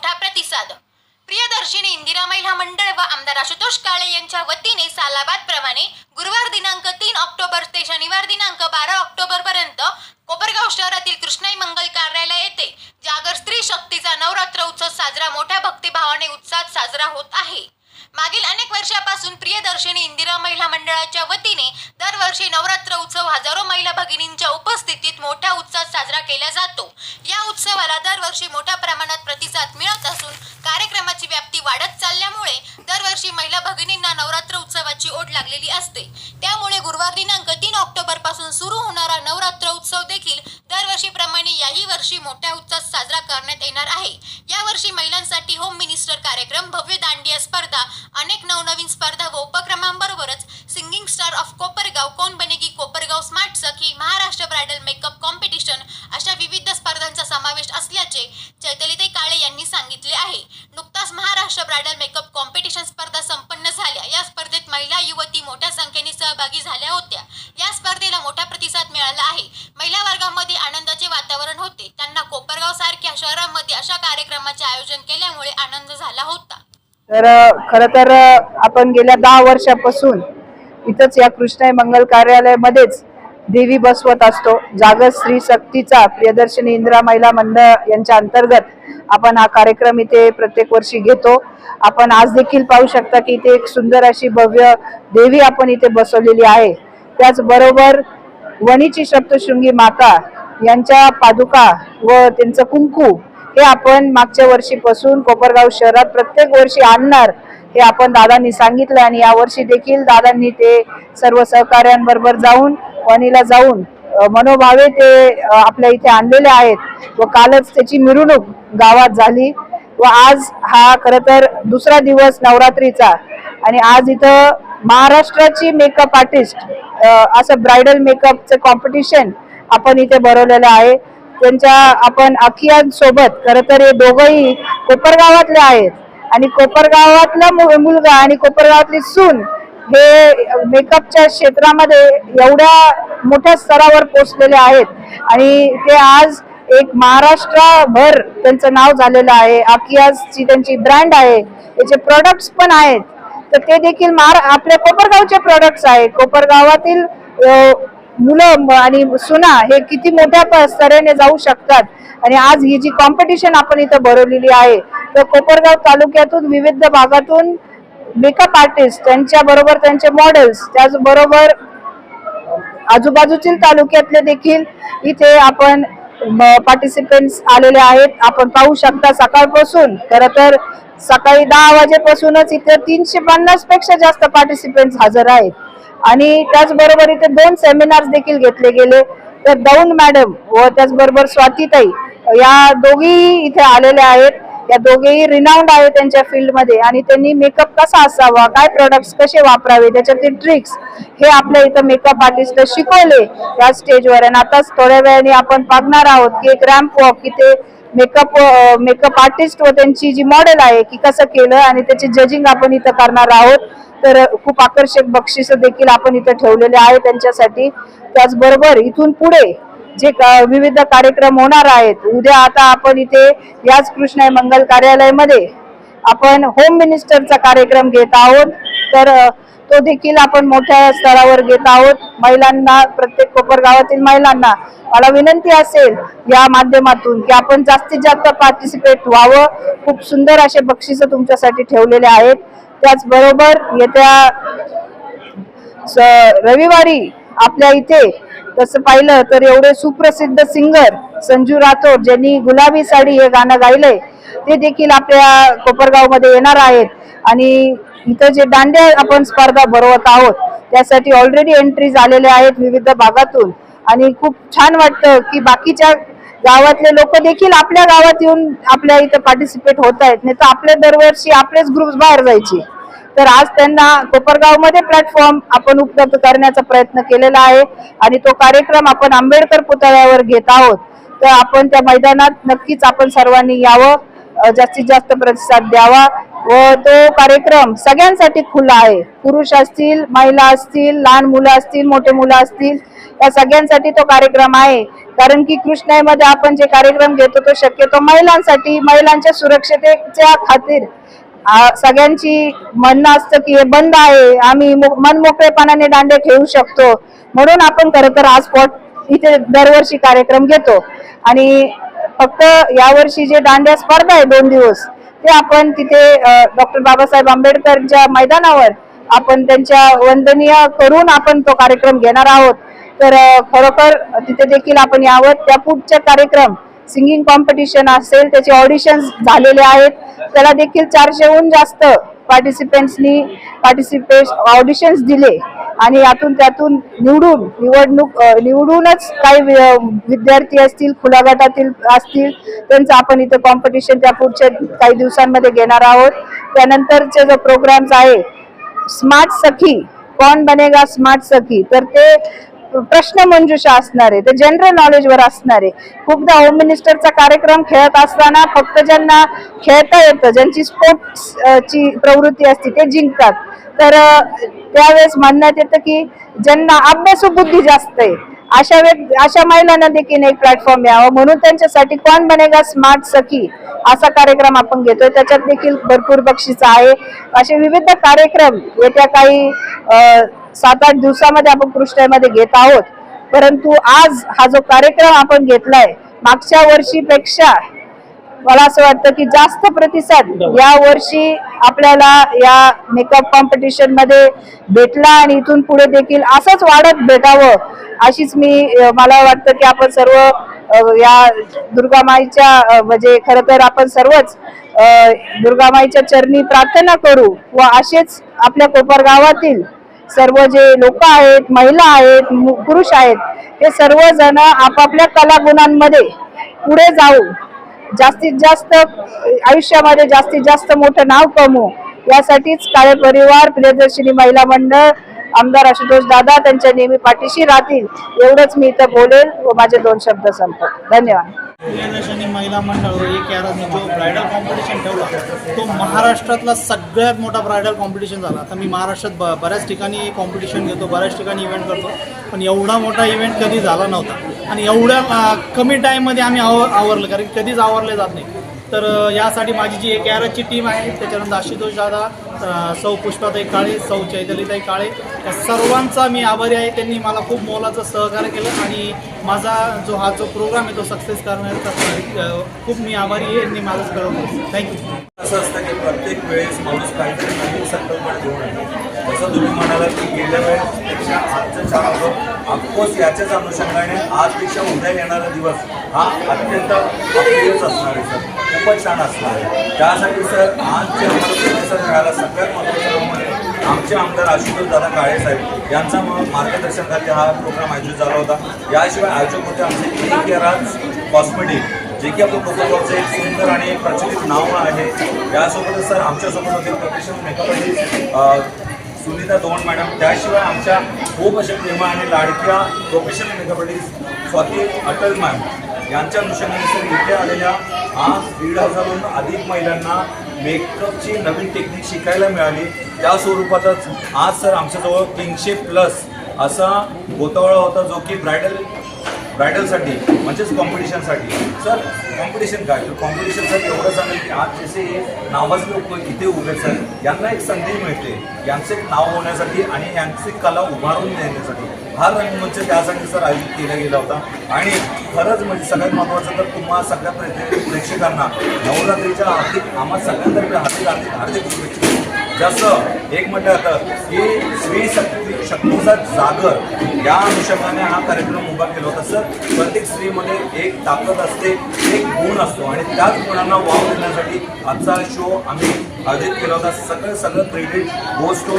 मोठा प्रतिसाद. प्रियदर्शिनी इंदिरा महिला मंडळ व आमदार आशुतोष काळे यांच्या वतीने सालाबाद प्रमाणे गुरुवार दिनांक तीन ऑक्टोबर ते शनिवार दिनांक बारा ऑक्टोबर पर्यंत कोपरगाव शहरातील कृष्णाई मंगल कार्यालय येथे जागर स्त्री शक्तीचा नवरात्र उत्सव साजरा मोठ्या भक्तिभावाने उत्साहात साजरा होत आहे. मागील अनेक वर्षापासून प्रियदर्शिनी इंदिरा महिला मंडळाच्या वतीने दरवर्षी नवरात्र उत्सव हजारो महिला भगिनींच्या उपस्थितीत मोठ्या उत्साहात साजरा केला जातो. या उत्सवाला दरवर्षी मोठ्या प्रमाणात प्रतिसाद मिळत असून कार्यक्रमाची व्याप्ती वाढत चालल्यामुळे दरवर्षी भगिनींना नवरात्र उत्सवाची ओढ लागलेली असते. त्यामुळे गुरुवार दिनांक तीन ऑक्टोबरपासून सुरू होणारा नवरात्र उत्सव देखील दरवर्षीप्रमाणे याही वर्षी मोठ्या उत्साहात साजरा करण्यात येणार आहे. यावर्षी महिलांसाठी होम मिनिस्टर कार्यक्रम भव्य दांडिया स्पर्धा अनेक नवनवीन स्पर्धा व उपक्रमांबरोबरच सिंगिंग स्टार ऑफ कोपरगाव कोण बनेगी कोपरगाव स्मार्ट सखी महाराष्ट्र ब्रायडल मेकअप कॉम्पिटिशन अशा विविध स्पर्धांचा समावेश असल्याचे चैतलिताई काळे यांनी सांगितले आहे. नुकताच महाराष्ट्र ब्रायडल मेकअप कॉम्पिटिशन स्पर्धा संपन्न झाल्या. या स्पर्धेत महिला युवती मोठ्या संख्येने सहभागी झाल्या होत्या. या स्पर्धेला मोठा प्रतिसाद मिळाला आहे. महिला वर्गामध्ये आनंदाचे वातावरण होते. त्यांना कोपरगाव सारख्या शहरामध्ये अशा कार्यक्रमाचे आयोजन केल्यामुळे आनंद झाला होता. तर खर खरं तर आपण गेल्या दहा वर्षापासून इथंच या कृष्णाई मंगल कार्यालयामध्येच देवी बसवत असतो. जागत स्त्री शक्तीचा प्रियदर्शनी इंदिरा महिला मंडळ यांच्या अंतर्गत आपण हा कार्यक्रम इथे प्रत्येक वर्षी घेतो. आपण आज देखील पाहू शकता की इथे एक सुंदर अशी भव्य देवी आपण इथे बसवलेली आहे. त्याचबरोबर वणीची सप्तशृंगी माता यांच्या पादुका व त्यांचं कुंकू हे आपण मागच्या वर्षीपासून कोपरगाव शहरात प्रत्येक वर्षी आणणार हे आपण दादांनी सांगितलं आणि यावर्षी देखील दादांनी ते सर्व सहकार्यांबरोबर जाऊन वणीला जाऊन मनोभावे ते आपल्या इथे आणलेले आहेत व कालच त्याची मिरवणूक गावात झाली व आज हा खर तर दुसरा दिवस नवरात्रीचा आणि आज इथं महाराष्ट्राची मेकअप आर्टिस्ट असं ब्रायडल मेकअपचं कॉम्पिटिशन आपण इथे भरवलेलं आहे. त्यांच्या आपण अखियांसोबत खरं तर हे दोघंही कोपरगावातले आहेत आणि कोपरगावातला मु- मुलगा आणि कोपरगावातली सून हे मेकअपच्या क्षेत्रामध्ये एवढ्या मोठ्या स्तरावर पोचलेले आहेत. आणि ते आज एक महाराष्ट्राभर त्यांचं नाव झालेलं आहे. अकियाची त्यांची ब्रँड आहे. त्याचे प्रोडक्ट्स पण आहेत. तर ते देखील महारा आपल्या कोपरगावचे प्रोडक्ट्स आहे कोपरगावातील मुलं आणि सुना हे किती मोठ्या प- स्तराने जाऊ शकतात. आणि आज ही जी कॉम्पिटिशन आपण इथं भरवलेली आहे तर कोपरगाव तालुक्यातून विविध भागातून मेकअप आर्टिस्ट त्यांच्या बरोबर त्यांचे मॉडेल्स त्याचबरोबर आजूबाजूतील तालुक्यातले देखील इथे आपण पार्टिसिपेंट्स आलेले आहेत. आपण पाहू शकता सकाळपासून खर तर सकाळी दहा वाजेपासूनच इथे तीनशे पन्नासपेक्षा जास्त पार्टिसिपेंट्स हजर आहेत. आणि त्याचबरोबर इथे दोन सेमिनार्स देखील घेतले गेले. तर दौंड मॅडम व त्याचबरोबर स्वातीताई या दोघी इथे आलेल्या आहेत. या दोघेही रिनाऊंड आहे त्यांच्या फील्डमध्ये आणि त्यांनी मेकअप कसा असावा काय प्रोडक्ट्स कसे वापरावे त्याच्यातील ट्रिक्स हे आपल्या इथं मेकअप आर्टिस्ट शिकवले या स्टेजवर आणि आताच थोड्या वेळाने आपण पाहणार आहोत की एक रॅम्प वॉक की ते मेकअप मेकअप आर्टिस्ट व त्यांची जी मॉडेल आहे की कसं केलं आणि त्याची जजिंग आपण इथं करणार आहोत. तर खूप आकर्षक बक्षिस देखील आपण इथं ठेवलेले आहे त्यांच्यासाठी. त्याचबरोबर इथून पुढे जे विविध कार्यक्रम होणार आहेत उद्या आता आपण इथे याच कृष्ण मंगल कार्यालयामध्ये आपण होम मिनिस्टरचा कार्यक्रम घेत आहोत. तर तो देखील आपण मोठ्या स्तरावर घेत आहोत. महिलांना प्रत्येक कोपर गावातील महिलांना मला विनंती असेल या माध्यमातून की आपण जास्तीत जास्त पार्टिसिपेट व्हावं. खूप सुंदर असे बक्षिस तुमच्यासाठी ठेवलेले आहेत. त्याचबरोबर येत्या स- रविवारी आपल्या इथे तसं पाहिलं तर एवढे सुप्रसिद्ध सिंगर संजू राठोड ज्यांनी गुलाबी साडी हे गाणं गायलंय ते देखील आपल्या कोपरगावमध्ये येणार आहेत. आणि इथं जे दांड्या आपण स्पर्धा भरवत आहोत त्यासाठी ऑलरेडी एंट्री झालेले आहेत विविध भागातून. आणि खूप छान वाटतं की बाकीच्या गावातले लोक देखील आपल्या गावात येऊन आपल्या इथं पार्टिसिपेट होत आहेत नाही तर आपल्या दरवर्षी आपलेच ग्रुप बाहेर जायचे. तर आज त्यांना कोपरगावमध्ये प्लॅटफॉर्म आपण उपलब्ध करण्याचा प्रयत्न केलेला आहे आणि तो कार्यक्रम आपण आंबेडकर पुतळ्यावर घेत आहोत. तर आपण त्या मैदानात नक्कीच आपण सर्वांनी यावं जास्तीत जास्त प्रतिसाद द्यावा व तो कार्यक्रम सगळ्यांसाठी खुला आहे. पुरुष असतील महिला असतील लहान मुलं असतील मोठे मुलं असतील या सगळ्यांसाठी तो कार्यक्रम आहे. कारण की कृष्णाईमध्ये आपण जे कार्यक्रम घेतो तो शक्यतो महिलांसाठी महिलांच्या सुरक्षतेच्या खातीर सगळ्यांची म्हणणं असतं की हे बंद आहे. आम्ही मो- मनमोकळेपणाने दांडे खेळू शकतो. म्हणून आपण खरं तर आज स्पॉट इथे दरवर्षी कार्यक्रम घेतो. आणि फक्त यावर्षी जे दांड्या स्पर्धा आहे दोन दिवस ते आपण तिथे डॉक्टर बाबासाहेब आंबेडकरच्या मैदानावर आपण त्यांच्या वंदनीय करून आपण तो कार्यक्रम घेणार आहोत. तर खरोखर तिथे देखील आपण यावं. त्या पुढचे कार्यक्रम सिंगिंग कॉम्पिटिशन असेल त्याचे ऑडिशन्स झालेले आहेत त्याला देखील चारशेहून जास्त पार्टिसिपेंट्सनी पार्टिसिपेट ऑडिशन्स दिले. आणि यातून त्यातून निवडून निवडणूक निवडूनच काही विद्यार्थी असतील खुल्या गटातील असतील त्यांचं आपण इथं कॉम्पिटिशन त्या पुढच्या काही दिवसांमध्ये घेणार आहोत. त्यानंतरचे जो प्रोग्राम्स आहे स्मार्ट सखी कोण बनेगा स्मार्ट सखी तर ते प्रश्न मंजुषा असणार आहे ते जनरल नॉलेजवर असणार. आहे खूपदा होम मिनिस्टरचा कार्यक्रम खेळत असताना फक्त ज्यांना खेळता येतं ज्यांची स्पोर्ट्स ची प्रवृत्ती असते ते जिंकतात. तर त्यावेळेस म्हणण्यात येतं की ज्यांना अभ्यासू बुद्धी जास्त आहे अशा व्यक्ती अशा महिलांना देखील एक प्लॅटफॉर्म यावं. म्हणून त्यांच्यासाठी कोण बनेगा स्मार्ट सखी? असा कार्यक्रम आपण घेतोय. त्याच्यात देखील भरपूर बक्षीस आहे. असे विविध कार्यक्रम येत्या काही सात आठ दिवसामध्ये आपण कृष्णामध्ये घेत आहोत. परंतु आज हा जो कार्यक्रम आपण घेतलाय मागच्या वर्षीपेक्षा मला असं वाटतं की जास्त प्रतिसाद या वर्षी आपल्याला या मेकअप कॉम्पिटिशनमध्ये भेटला आणि इथून पुढे देखील असंच वाढत भेटावं अशीच मी मला वाटतं की आपण सर्व या दुर्गामाईच्या म्हणजे खरं तर आपण सर्वच दुर्गामाईच्या चरणी प्रार्थना करू व असेच आपल्या कोपर गावातील सर्व जे लोक आहेत महिला आहेत मु- पुरुष आहेत ते सर्वजण आपापल्या कलागुणांमध्ये पुढे जाऊ जास्तीत जास्त आयुष्यामध्ये जास्तीत जास्त मोठं नाव कमवू यासाठीच काळे परिवार प्रियदर्शिनी महिला मंडळ आमदार आशुतोष दादा त्यांच्या नेहमी पाठीशी राहतील एवढंच मी इथं बोलेल व माझे दोन शब्द संपत धन्यवाद. महिला मंडळ एक जो ब्रायडल कॉम्पिटिशन ठेवला तो महाराष्ट्रातला सगळ्यात मोठा ब्रायडल कॉम्पिटिशन झाला. आता मी महाराष्ट्रात ब बऱ्याच ठिकाणी कॉम्पिटिशन घेतो बऱ्याच ठिकाणी इव्हेंट करतो पण एवढा मोठा इव्हेंट कधी झाला नव्हता. आणि एवढ्या कमी टाईममध्ये आम्ही आव आवरलं कारण कधीच आवरले जात नाही. तर यासाठी माझी जी एक याराची टीम आहे त्याच्यानंतर आशुतोष दादा सौ पुष्पाताई काळे सौ चैतलीताई काळे या सर्वांचा मी आभारी आहे. त्यांनी मला खूप मोलाचं सहकार्य केलं आणि माझा जो हा जो प्रोग्राम आहे तो सक्सेस करण्याचा खूप मी आभारी आहे यांनी मला कळवलं थँक्यू असं असतं की प्रत्येक वेळेस माणूस काहीतरी नवीन संकल्पना घेऊन येतो. जसं तुम्ही म्हणाला की गेल्या वेळेसपेक्षा आजचं चांगलं ऑफकोर्स याच्याच अनुषंगाने आजपेक्षा उद्या येणारा दिवस हा अत्यंत असणार आहे सर. खूपच छान असणार आहे. त्यासाठी सर आज जे आम्हाला प्रतिसाद मिळाला सगळ्यात महत्त्वाचं म्हणजे आमचे आमदार आशुतोष दादा काळे साहेब. यांचा म- मार्गदर्शनाखाली हा प्रोग्राम आयोजित झाला होता. याशिवाय आयोजक होते आमचे एक केराज कॉस्मेटिक जे की आपलं कोकोगावचं एक सुंदर आणि प्रचलित नाव आहे. यासोबतच सर आमच्यासोबत होते प्रोफेशनल मेकअप सुनीता दोन मॅडम त्याशिवाय आमच्या खूप अशा प्रेमा आणि लाडक्या professional makeup Swati Atal ma'am यांच्या अनुषंगाने सर इथे आलेल्या आज दीड हजारहून अधिक महिलांना मेकअपची नवीन टेक्निक शिकायला मिळाली. त्या स्वरूपातच आज सर आमच्याजवळ तीनशे प्लस असा गोतावळा होता जो की ब्रायडल बॅटलसाठी म्हणजेच कॉम्पिटिशनसाठी सर कॉम्पिटिशन काय? तर कॉम्पिटिशनसाठी एवढं सांगेल की आज जसे हे लोक इथे उभे सर यांना एक संधी मिळते. यांचे नाव होण्यासाठी आणि यांची कला उभारून देण्यासाठी. हा रंगमंच त्यासाठी सर आयोजित केला गेला होता. आणि खरंच म्हणजे सगळ्यात महत्त्वाचं तर तुम्हा सगळ्या प्रेक्षकांना नवरात्रीच्या हार्दिक आम्हा सगळ्यांतर्फे हार्दिक हार्दिक हार्दिक शुभेच्छा. जसं एक म्हटलं जातं की स्त्री शक्ती शक्तीचा जागर या अनुषंगाने हा कार्यक्रम उभा केला होता सर. प्रत्येक स्त्रीमध्ये एक ताकद असते एक गुण असतो आणि त्याच गुणांना वाव देण्यासाठी आजचा शो आम्ही आयोजित केला होता. सगळं सगळं क्रेडिट गोष्ट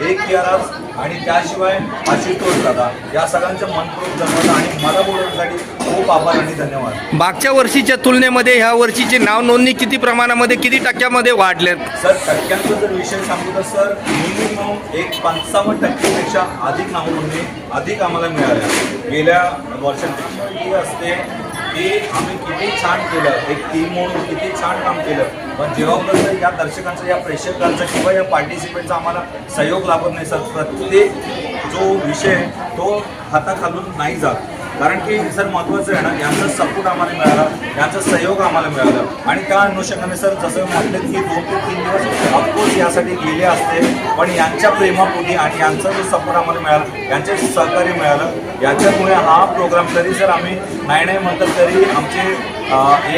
एक याराज आणि त्याशिवाय आशुतोष दादा. या सगळ्यांचं मनपूर्वक धन्यवाद आणि मला बोलवण्यासाठी खूप आभार आणि धन्यवाद. मागच्या वर्षीच्या तुलनेमध्ये ह्या वर्षीची नाव नोंदणी किती प्रमाणामध्ये किती टक्क्यामध्ये वाढल्यात सर टक्क्यांचा जर विषय सांगू तर सर मिनिमम एक पंचावन्न टक्केपेक्षा अधिक नाव नोंदणी अधिक आम्हाला मिळाल्या गेल्या वर्षांपेक्षा. ही असते ते आम्ही किती छान केलं. एक टीम म्हणून किती छान काम केलं. पण जेव्हापर्यंत या दर्शकांचा या प्रेक्षकांचा किंवा या पार्टिसिपेंटचा आम्हाला सहयोग लाभत नाही सर प्रत्येक जो विषय तो हाताखालून नाही जात. कारण की सर महत्त्वाचं आहे ना यांचा सपोर्ट आम्हाला मिळाला यांचा सहयोग आम्हाला मिळाला. आणि त्या अनुषंगाने सर जसं म्हटलं की दोन ते तीन दिवस ऑफकोर्स यासाठी गेले असते पण यांच्या प्रेमापोटी आणि यांचा जो सपोर्ट आम्हाला मिळाला यांचे सहकार्य मिळालं. याच्यामुळे हा प्रोग्राम तरी सर आम्ही नाही नाही म्हणतात तरी आमचे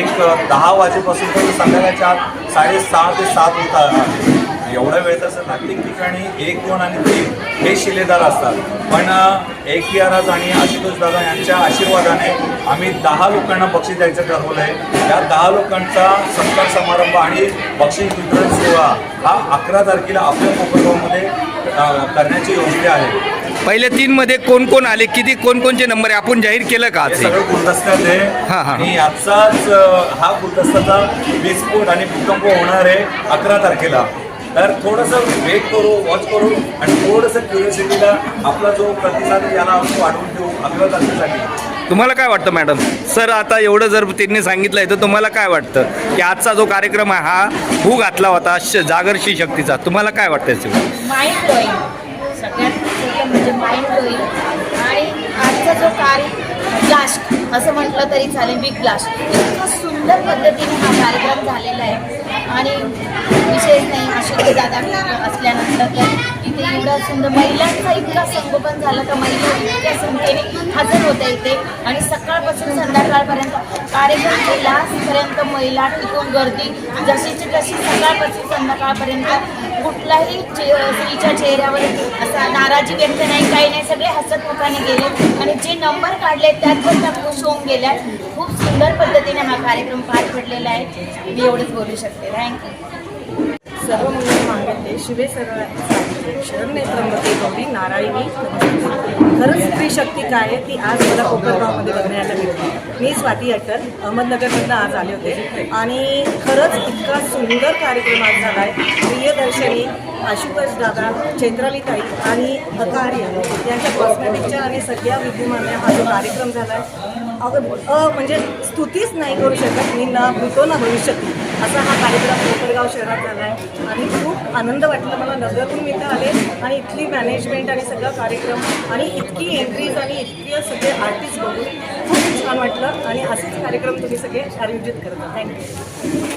एक दहा वाजेपासून तर संध्याकाळच्या आत साडेसहा ते सात होता. एवढा वेळ तसं प्रत्येक ठिकाणी एक दोन आणि तीन हे शिलेदार असतात. पण एक याराज आणि आशुतोष दादा यांच्या आशीर्वादाने आम्ही दहा लोकांना बक्षीस द्यायचं ठरवलं आहे त्या दहा लोकांचा सत्कार समारंभ आणि बक्षीस वितरण सोहळा हा अकरा तारखेला आपल्या कोपरगावमध्ये करण्याची योजना आहे. पहिल्या तीन मध्ये कोण कोण आले? किती कोणकोणचे नंबर आहे? आपण जाहीर केलं का हे सगळं गुलदस्त्यात आहे. आणि याचाच अ, हा गुलदस्त्याचा विस्फोट आणि भूकंप होणार आहे अकरा तारखेला. तर थोडंसं वेट करू वॉच करू आणि थोडंसं क्युरियोसिटीला आपला जो प्रतिसाद याला आपण वाढवून देऊ अकरा तारखेसाठी तुम्हाला काय वाटतं मॅडम सर आता एवढं जर त्यांनी सांगितलंय तर तुम्हाला काय वाटतं? की आजचा जो कार्यक्रम आहे हा हू घातला होता श- जागरशी शक्तीचा. तुम्हाला काय वाटतं याच्यावर? माइंड ब्लोईंग सगळ्यात म्हणजे माइंड ब्लोईंग आणि आजचा जो कार्य ब्लास्ट असं म्हटलं तरी चालेल बिग ब्लास्ट इतकं सुंदर पद्धतीने हा कार्यक्रम झालेला आहे. आणि विशेष नाही अशोक दादा असल्यानंतर तर इथे एवढं सुंदर महिलांचा इतका संगोपन झालं तर महिला इतक्या संख्येने हजर होत्या इथे. आणि सकाळपासून संध्याकाळपर्यंत कार्यक्रम ते लास्टपर्यंत महिला टिकून गर्दी जशीची तशी सकाळपासून संध्याकाळपर्यंत कुठलाही स्त्रीच्या चेहऱ्यावर असा नाराजी व्यक्त नाही काही नाही. सगळे हसतमुखाने गेले. आणि जे नंबर काढले त्यात पण त्या खुश होऊन गेल्या खूप सुंदर पद्धतीने हा कार्यक्रम पार पडलेला आहे. मी एवढंच बोलू शकते. थँक्यू सर्व मंगल मांगल्ये शिवे सरळ शरण्ये त्र्यंबके गौरी नारायणी खरंच स्त्री शक्ती काय आहे ती आज मला कोकणगावमध्ये बघण्याला मिळते. मी स्वाती अटल अहमदनगरमधनं आज आले होते. आणि खरंच इतका सुंदर कार्यक्रम आज झाला आहे. प्रियदर्शनी आशुतोष दादा चैत्रालीताई आणि अकार्य यांच्या कॉस्मॅटिकच्या आणि सगळ्या विद्यमाने हा जो कार्यक्रम झाला आहे अ म्हणजे स्तुतीच नाही करू शकत मी ना भूतो ना भविष्यात. असा हा कार्यक्रम कोपरगाव शहरात झाला आहे. आणि खूप आनंद वाटला मला. नगरातून मी इथं आले आणि इथली मॅनेजमेंट आणि सगळा कार्यक्रम आणि इतकी एंट्रीज आणि इतके सगळे आर्टिस्ट बघून खूप छान वाटलं. आणि असेच कार्यक्रम तुम्ही सगळे आयोजित करता. थँक्यू